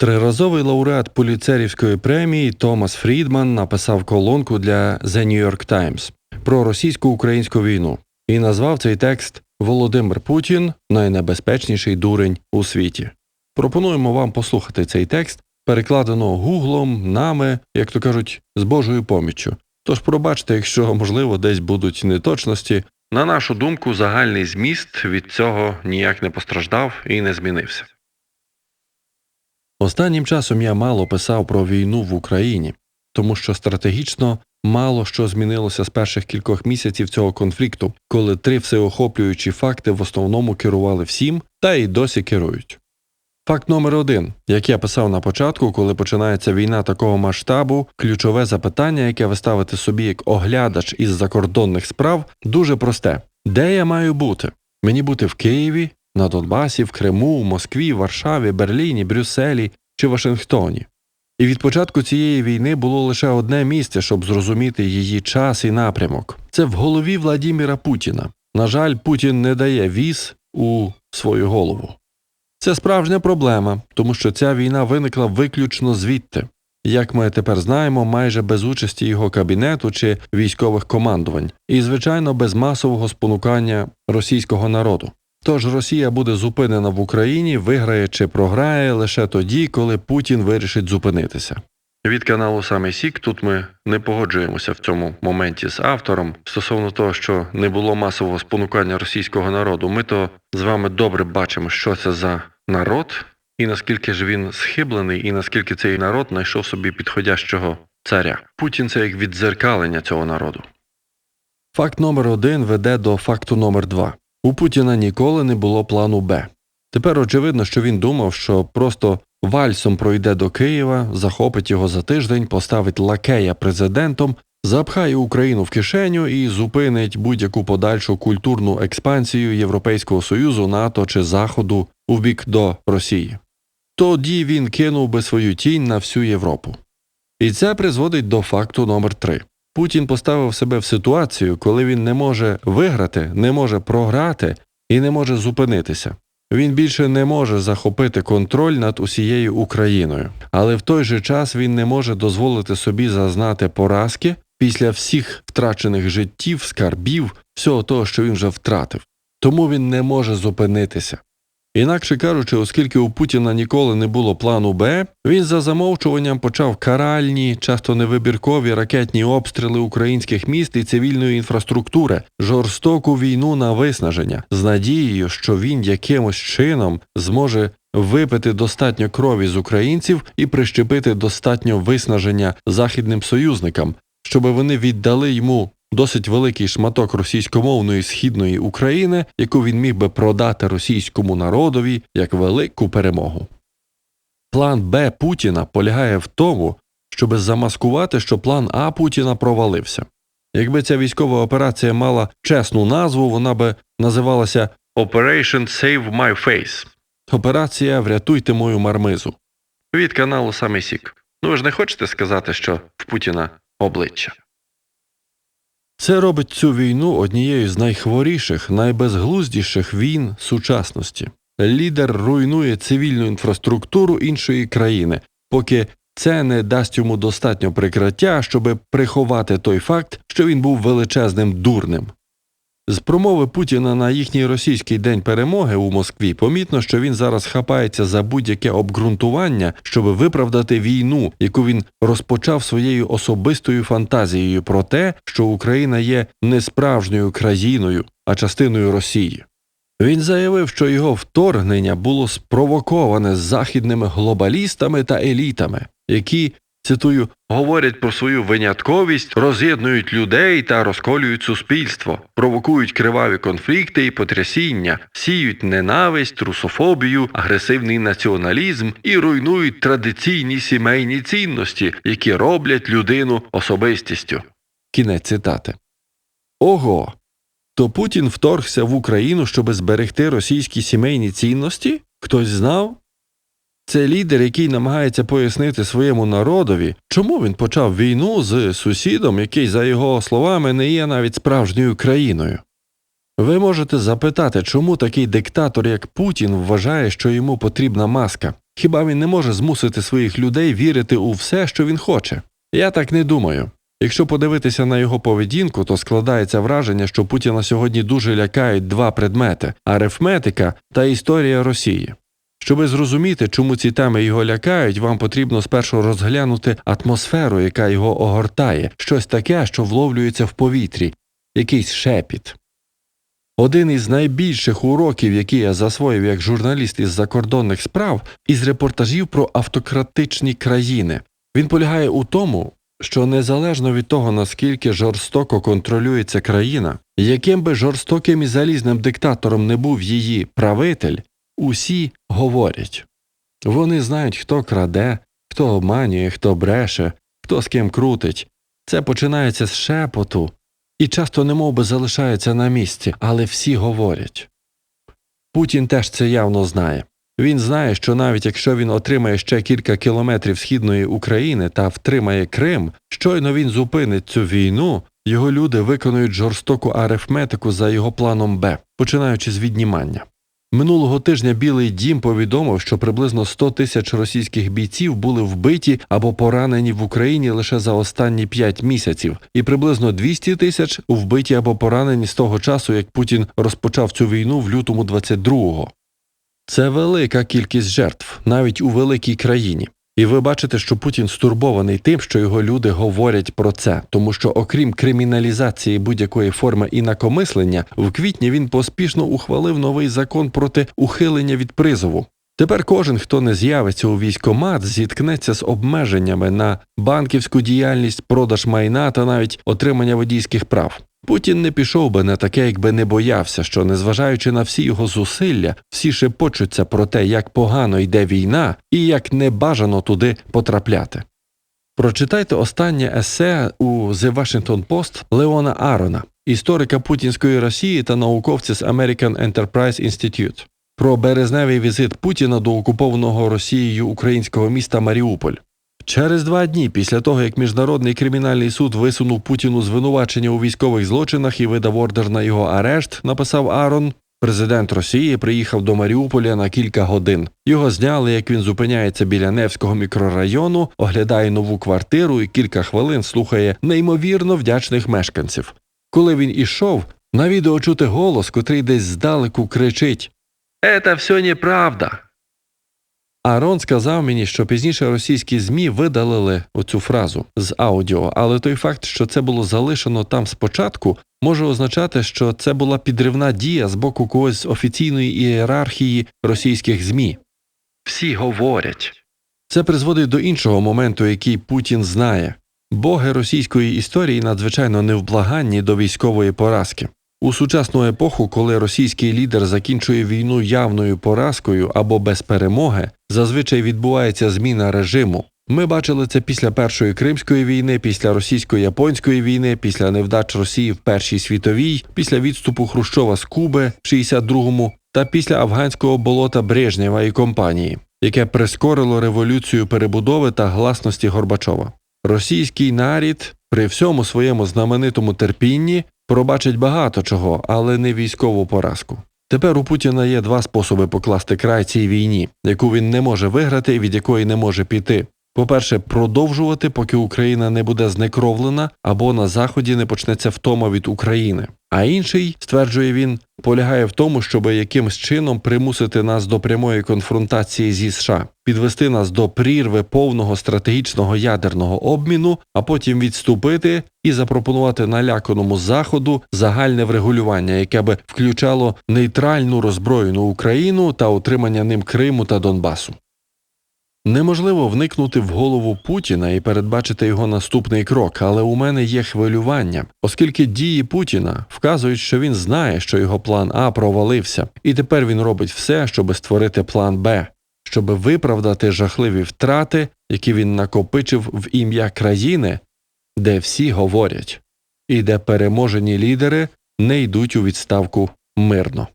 Триразовий лауреат Пуліцерівської премії Томас Фрідман написав колонку для The New York Times про російсько-українську війну і назвав цей текст Володимир Путін найнебезпечніший дурень у світі. Пропонуємо вам послухати цей текст, перекладено гуглом, нами, як то кажуть, з Божою поміччю. Тож пробачте, якщо можливо десь будуть неточності. На нашу думку, загальний зміст від цього ніяк не постраждав і не змінився. Останнім часом я мало писав про війну в Україні, тому що стратегічно мало що змінилося з перших кількох місяців цього конфлікту, коли три всеохоплюючі факти в основному керували всім та й досі керують. Факт номер один, як я писав на початку, коли починається війна такого масштабу, ключове запитання, яке ви ставите собі як оглядач із закордонних справ, дуже просте: де я маю бути? Мені бути в Києві, на Донбасі, в Криму, Москві, Варшаві, Берліні, Брюсселі чи Вашингтоні. І від початку цієї війни було лише одне місце, щоб зрозуміти її час і напрямок. Це в голові Владіміра Путіна. На жаль, Путін не дає віз у свою голову. Це справжня проблема, тому що ця війна виникла виключно звідти, як ми тепер знаємо, майже без участі його кабінету чи військових командувань, і, звичайно, без масового спонукання російського народу. Тож Росія буде зупинена в Україні, виграє чи програє лише тоді, коли Путін вирішить зупинитися. Від каналу Саме Сік тут ми не погоджуємося в цьому моменті з автором стосовно того, що не було масового спонукання російського народу. Ми то з вами добре бачимо, що це за народ, і наскільки ж він схиблений, і наскільки цей народ знайшов собі підходящого царя. Путін це як віддзеркалення цього народу. Факт номер один веде до факту номер два. У Путіна ніколи не було плану Б. Тепер очевидно, що він думав, що просто вальсом пройде до Києва, захопить його за тиждень, поставить лакея президентом, запхає Україну в кишеню і зупинить будь-яку подальшу культурну експансію Європейського Союзу, НАТО чи Заходу у бік до Росії. Тоді він кинув би свою тінь на всю Європу. І це призводить до факту номер три. Путін поставив себе в ситуацію, коли він не може виграти, не може програти і не може зупинитися. Він більше не може захопити контроль над усією Україною, але в той же час він не може дозволити собі зазнати поразки після всіх втрачених життів, скарбів, всього того, що він вже втратив. Тому він не може зупинитися. Інакше кажучи, оскільки у Путіна ніколи не було плану Б, він за замовчуванням почав каральні, часто невибіркові ракетні обстріли українських міст і цивільної інфраструктури, жорстоку війну на виснаження, з надією, що він якимось чином зможе випити достатньо крові з українців і прищепити достатньо виснаження західним союзникам, щоб вони віддали йому досить великий шматок російськомовної східної України, яку він міг би продати російському народові як велику перемогу. План Б Путіна полягає в тому, щоб замаскувати, що план А Путіна провалився. Якби ця військова операція мала чесну назву, вона би називалася Operation Save My Face. Операція Врятуйте мою мармизу. Від каналу Саме Сік. Ну ви ж не хочете сказати, що в Путіна обличчя. Це робить цю війну однією з найхворіших, найбезглуздіших війн сучасності. Лідер руйнує цивільну інфраструктуру іншої країни, поки це не дасть йому достатньо прикриття, щоб приховати той факт, що він був величезним дурним. З промови Путіна на їхній російський день перемоги у Москві помітно, що він зараз хапається за будь-яке обґрунтування, щоб виправдати війну, яку він розпочав своєю особистою фантазією про те, що Україна є не справжньою країною, а частиною Росії. Він заявив, що його вторгнення було спровоковане західними глобалістами та елітами, які цитую, говорять про свою винятковість, роз'єднують людей та розколюють суспільство, провокують криваві конфлікти і потрясіння, сіють ненависть, русофобію, агресивний націоналізм і руйнують традиційні сімейні цінності, які роблять людину особистістю. Кінець цитати. Ого. То Путін вторгся в Україну, щоб зберегти російські сімейні цінності? Хтось знав? Це лідер, який намагається пояснити своєму народові, чому він почав війну з сусідом, який, за його словами, не є навіть справжньою країною. Ви можете запитати, чому такий диктатор, як Путін, вважає, що йому потрібна маска, Хіба він не може змусити своїх людей вірити у все, що він хоче? Я так не думаю. Якщо подивитися на його поведінку, то складається враження, що Путіна сьогодні дуже лякають два предмети арифметика та історія Росії. Щоби зрозуміти, чому ці теми його лякають, вам потрібно спершу розглянути атмосферу, яка його огортає, щось таке, що вловлюється в повітрі, якийсь шепіт. Один із найбільших уроків, які я засвоїв як журналіст із закордонних справ, із репортажів про автократичні країни. Він полягає у тому, що незалежно від того, наскільки жорстоко контролюється країна, яким би жорстоким і залізним диктатором не був її правитель, усі говорять. Вони знають, хто краде, хто обманює, хто бреше, хто з ким крутить. Це починається з шепоту і часто немов би залишається на місці, але всі говорять. Путін теж це явно знає. Він знає, що навіть якщо він отримає ще кілька кілометрів східної України та втримає Крим, щойно він зупинить цю війну, його люди виконують жорстоку арифметику за його планом Б, починаючи з віднімання. Минулого тижня Білий дім повідомив, що приблизно 100 тисяч російських бійців були вбиті або поранені в Україні лише за останні 5 місяців, і приблизно 200 тисяч вбиті або поранені з того часу, як Путін розпочав цю війну в лютому 22-го. Це велика кількість жертв, навіть у великій країні. І ви бачите, що Путін стурбований тим, що його люди говорять про це, тому що, окрім криміналізації будь-якої форми інакомислення, в квітні він поспішно ухвалив новий закон проти ухилення від призову. Тепер кожен, хто не з'явиться у військомат, зіткнеться з обмеженнями на банківську діяльність, продаж майна та навіть отримання водійських прав. Путін не пішов би на таке, якби не боявся, що, незважаючи на всі його зусилля, всі шепочуться про те, як погано йде війна і як небажано туди потрапляти. Прочитайте останнє есе у The Washington Post Леона Арона, історика путінської Росії та науковця з American Enterprise Institute, про березневий візит Путіна до окупованого Росією українського міста Маріуполь. Через два дні після того, як Міжнародний кримінальний суд висунув Путіну звинувачення у військових злочинах і видав ордер на його арешт, написав Арон. Президент Росії приїхав до Маріуполя на кілька годин. Його зняли, як він зупиняється біля Невського мікрорайону, оглядає нову квартиру і кілька хвилин слухає неймовірно вдячних мешканців. Коли він ішов, на відео чути голос, котрий десь здалеку кричить: «Это все неправда. Арон сказав мені, що пізніше російські ЗМІ видалили оцю фразу з аудіо, але той факт, що це було залишено там спочатку, може означати, що це була підривна дія з боку когось з офіційної ієрархії російських ЗМІ. Всі говорять. Це призводить до іншого моменту, який Путін знає. Боги російської історії надзвичайно невблаганні до військової поразки. У сучасну епоху, коли російський лідер закінчує війну явною поразкою або без перемоги, зазвичай відбувається зміна режиму. Ми бачили це після Першої Кримської війни, після російсько-японської війни, після невдач Росії в Першій світовій, після відступу Хрущова з Куби в 62-му та після афганського болота Брежнєва і компанії, яке прискорило революцію перебудови та гласності Горбачова. Російський нарід при всьому своєму знаменитому терпінні пробачить багато чого, але не військову поразку. Тепер у Путіна є два способи покласти край цій війні, яку він не може виграти і від якої не може піти. По-перше, продовжувати, поки Україна не буде знекровлена або на Заході не почнеться втома від України. А інший, стверджує він, полягає в тому, щоб якимсь чином примусити нас до прямої конфронтації зі США, підвести нас до прірви повного стратегічного ядерного обміну, а потім відступити і запропонувати наляканому заходу загальне врегулювання, яке би включало нейтральну роззброєну Україну та отримання ним Криму та Донбасу. Неможливо вникнути в голову Путіна і передбачити його наступний крок, але у мене є хвилювання, оскільки дії Путіна вказують, що він знає, що його план А провалився, і тепер він робить все, щоб створити план Б, щоб виправдати жахливі втрати, які він накопичив в ім'я країни, де всі говорять, і де переможені лідери не йдуть у відставку мирно.